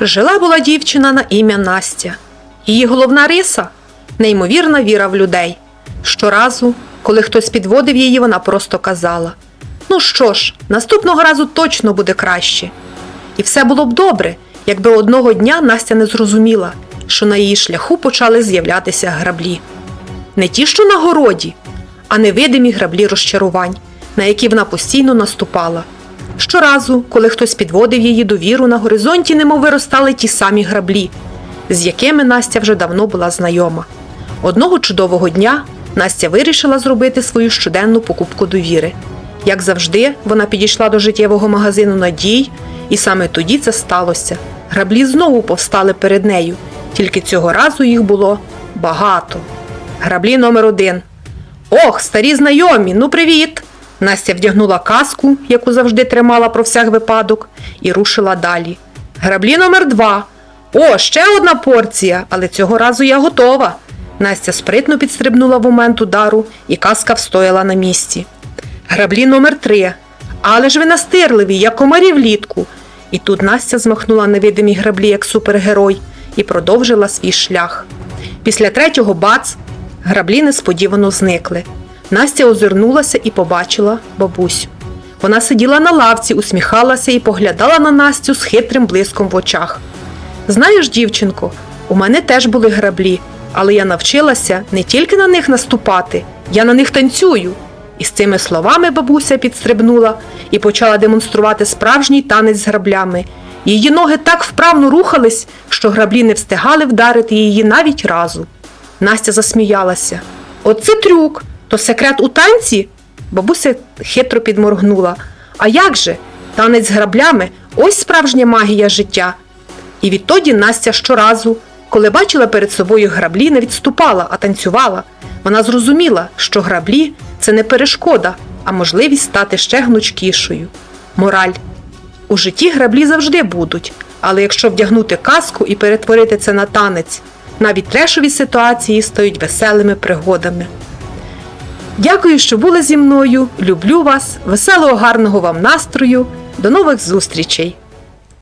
Жила була дівчина на ім'я Настя. Її головна риса неймовірна віра в людей. Щоразу, коли хтось підводив її, вона просто казала: Ну що ж, наступного разу точно буде краще. І все було б добре, якби одного дня Настя не зрозуміла, що на її шляху почали з'являтися граблі. Не ті, що на городі, а невидимі граблі розчарувань, на які вона постійно наступала. Щоразу, коли хтось підводив її довіру, на горизонті немов виростали ті самі граблі, з якими Настя вже давно була знайома. Одного чудового дня Настя вирішила зробити свою щоденну покупку довіри. Як завжди, вона підійшла до життєвого магазину Надій, і саме тоді це сталося. Граблі знову повстали перед нею, тільки цього разу їх було багато. Граблі номер один. Ох, старі знайомі, ну привіт! Настя вдягнула каску, яку завжди тримала про всяк випадок, і рушила далі. Граблі номер два. О, ще одна порція, але цього разу я готова. Настя спритно підстрибнула в момент удару, і каска встояла на місці. Граблі номер три. Але ж ви настирливі, як комарі влітку. І тут Настя змахнула невидимі граблі як супергерой і продовжила свій шлях. Після третього бац граблі несподівано зникли. Настя озирнулася і побачила бабусю. Вона сиділа на лавці, усміхалася і поглядала на Настю з хитрим блиском в очах. Знаєш, дівчинко, у мене теж були граблі, але я навчилася не тільки на них наступати, я на них танцюю. І з цими словами бабуся підстрибнула і почала демонструвати справжній танець з граблями. Її ноги так вправно рухались, що граблі не встигали вдарити її навіть разу. Настя засміялася. Оце трюк, то секрет у танці? Бабуся хитро підморгнула. А як же? Танець з граблями ось справжня магія життя. І відтоді Настя щоразу, коли бачила перед собою граблі, не відступала, а танцювала. Вона зрозуміла, що граблі це не перешкода, а можливість стати ще гнучкішою. Мораль. У житті граблі завжди будуть, але якщо вдягнути каску і перетворити це на танець, навіть трешові ситуації стають веселими пригодами. Дякую, що були зі мною. Люблю вас, веселого, гарного вам настрою. До нових зустрічей!